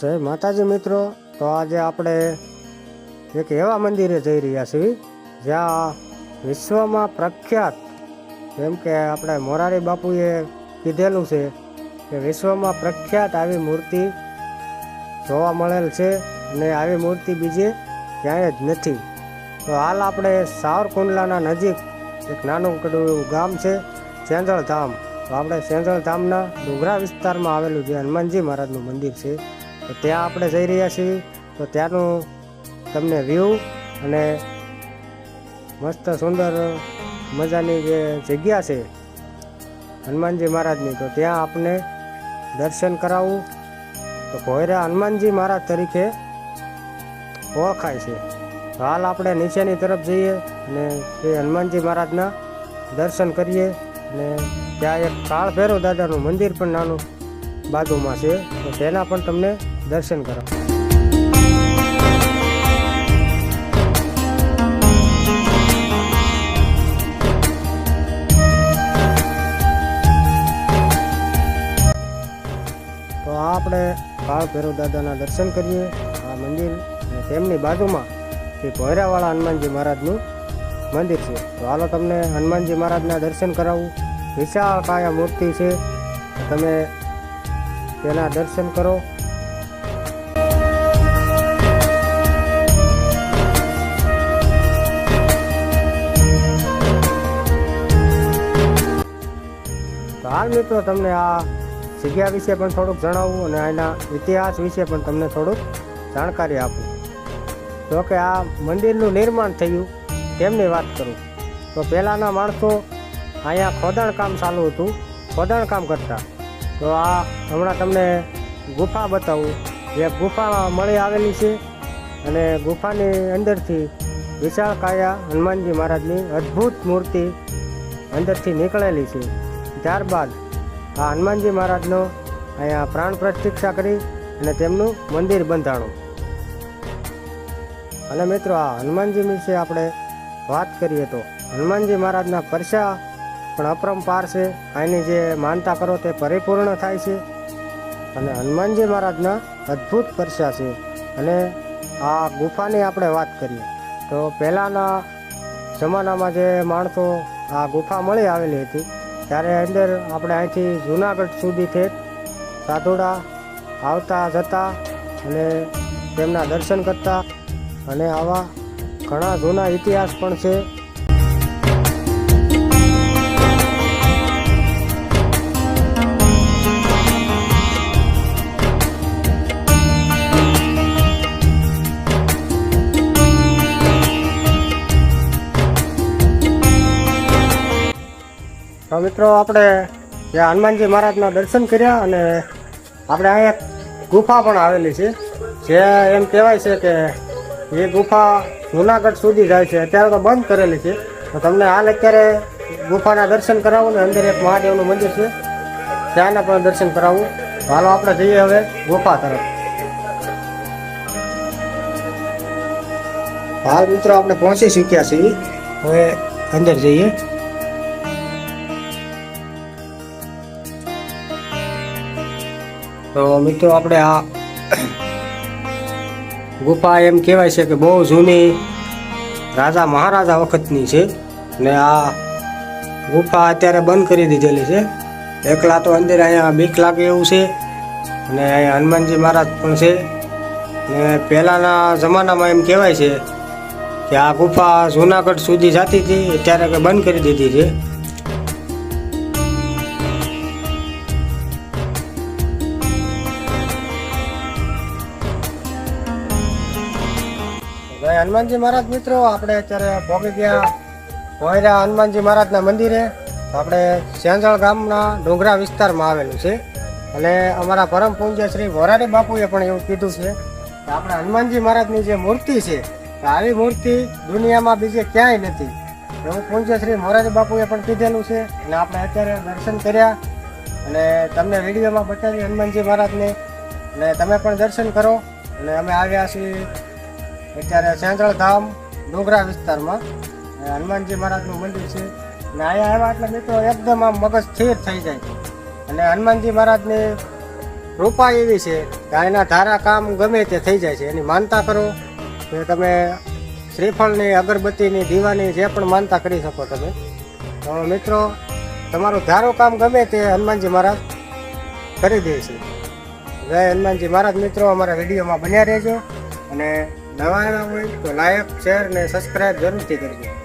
જય માતાજી મિત્રો, તો આજે આપણે એક એવા મંદિરે જઈ રહ્યા છીએ, જ્યાં વિશ્વમાં પ્રખ્યાત, જેમ કે આપણે મોરારી બાપુએ કીધેલું છે કે વિશ્વમાં પ્રખ્યાત આવી મૂર્તિ જોવા મળેલ છે અને આવી મૂર્તિ બીજે ક્યાંય જ નથી. તો હાલ આપણે સાવરકુંડલાના નજીક એક નાનું એવું ગામ છે સેંજળધામ તો આપણે સેંજળધામના ડુંગરા વિસ્તારમાં આવેલું જે હનુમાનજી મહારાજનું મંદિર છે તો ત્યાં આપણે જઈ રહ્યા છીએ. તો ત્યાંનું તમને વ્યૂ અને મસ્ત સુંદર મજાની જે જગ્યા છે, હનુમાનજી મહારાજની, તો ત્યાં આપને દર્શન કરાવવું તો ભોયરા હનુમાનજી મહારાજ તરીકે ઓળખાય છે. હાલ આપણે નીચેની તરફ જઈએ અને એ હનુમાનજી મહારાજના દર્શન કરીએ. અને ત્યાં એક કાળ ભેરો દાદાનું મંદિર પણ નાનું બાજુમાં છે. તો તેના પણ તમને દર્શન કરો. તો આપણે કાળ ભૈરવ દાદાના દર્શન કરીએ, આ મંદિર અને તેમની બાજુમાં તે ભોયરાવાળા હનુમાનજી મહારાજનું મંદિર છે. તો હાલો તમને હનુમાનજી મહારાજના દર્શન કરાવું. વિશાળ કાયા મૂર્તિ છે. તમે તેના દર્શન કરો. તો હાલ મિત્રો, તમને આ જગ્યા વિશે પણ થોડુંક જણાવું અને એના ઇતિહાસ વિશે પણ તમને થોડુંક જાણકારી આપું. જો કે આ મંદિરનું નિર્માણ થયું, તેમની વાત કરું. તો પહેલાંના માણસો અહીંયા ખોદાણ કામ ચાલુ હતું, ખોદાણ કામ કરતા. તો આ હમણાં તમને ગુફા બતાવું. જે ગુફા મળી આવેલી છે અને ગુફાની અંદરથી વિશાળ કાયા હનુમાનજી મહારાજની અદ્ભુત મૂર્તિ અંદરથી નીકળેલી છે. ત્યારબાદ આ હનુમાનજી મહારાજનો અહીંયા પ્રાણ પ્રતિષ્ઠા કરી અને તેમનું મંદિર બંધાણું. અને મિત્રો આ હનુમાનજી વિશે આપણે વાત કરીએ તો હનુમાનજી મહારાજના પરસા પણ અપરંપાર છે. આની જે માનતા કરો તે પરિપૂર્ણ થાય છે. અને હનુમાનજી મહારાજના અદ્ભુત પરસા છે. અને આ ગુફાની આપણે વાત કરીએ તો પહેલાંના જમાનામાં જે માણસો આ ગુફા મળી આવેલી હતી ત્યારે અંદર આપણે અહીંથી જુનાગઢ સુધી ઠેઠ સાધુડા આવતા, જતા અને તેમના દર્શન કરતા. અને આવા ઘણા જૂના ઇતિહાસ પણ છે. મિત્રો, આપણે જે હનુમાનજી મહારાજના દર્શન કર્યા અને આપણે અહીંયા ગુફા પણ આવેલી છે. જે એમ કહેવાય છે કે એ ગુફા જુનાગઢ સુધી જાય છે. અત્યારે તો બંધ કરેલી છે. તો તમને હાલ અત્યારે ગુફાના દર્શન કરાવું ને અંદર એક મહાદેવનું મંદિર છે. ત્યાંના પણ દર્શન કરાવું. હાલો, આપણે જઈએ હવે ગુફા તરફ. હાલ મિત્રો, આપણે પહોંચી શક્યા છીએ. હવે અંદર જઈએ. તો મિત્રો આપણે આ ગુફા એમ કહેવાય છે કે બહુ જૂની રાજા મહારાજા વખતની છે ને આ ગુફા અત્યારે બંધ કરી દીધેલી છે. એકલા તો અંદર અહીંયા બીક લાગે એવું છે અને અહીંયા હનુમાનજી મહારાજ પણ છે ને પહેલાંના જમાનામાં એમ કહેવાય છે કે આ ગુફા જુનાગઢ સુધી જતી હતી, અત્યારે બંધ કરી દીધી છે. હનુમાનજી મહારાજ મિત્રો, આપણે અત્યારે ભોગી ગયા ભોયરા હનુમાનજી મહારાજના મંદિરે. આપણે સેંજળ ગામના ડુંગરા વિસ્તારમાં આવેલું છે. અને અમારા પરમ પૂજ્ય શ્રી મોરારી બાપુએ પણ એવું કીધું છે કે આપણે હનુમાનજી મહારાજની જે મૂર્તિ છે આવી મૂર્તિ દુનિયામાં બીજે ક્યાંય નથી. એવું પૂજ્ય શ્રી મોરારી બાપુએ પણ કીધેલું છે અને આપણે અત્યારે દર્શન કર્યા. અને તમને વિડીયોમાં બતાવી હનુમાનજી મહારાજને. અને તમે પણ દર્શન કરો. અને અમે આવ્યા છીએ અત્યારે સેંદ્રળ ધામ ડુંગરા વિસ્તારમાં. હનુમાનજી મહારાજનું મંદિર છે. અને અહીંયા આવ્યા એટલે મિત્રો એકદમ આમ મગજ સ્થિર થઈ જાય. અને હનુમાનજી મહારાજની કૃપા એવી છે કે એના ધારા કામ ગમે તે થઈ જાય છે. એની માનતા કરો કે તમે શ્રીફળની, અગરબત્તીની, દીવાની જે પણ માનતા કરી શકો તમે. તો મિત્રો, તમારું ધારું કામ ગમે તે હનુમાનજી મહારાજ કરી દે છે. જય હનુમાનજી મહારાજ મિત્રો, અમારા વિડીયોમાં બન્યા રહેજો. અને નવા આવ્યા હોય તો લાયક શેર ને સબસ્ક્રાઈબ જરૂરથી કરજો.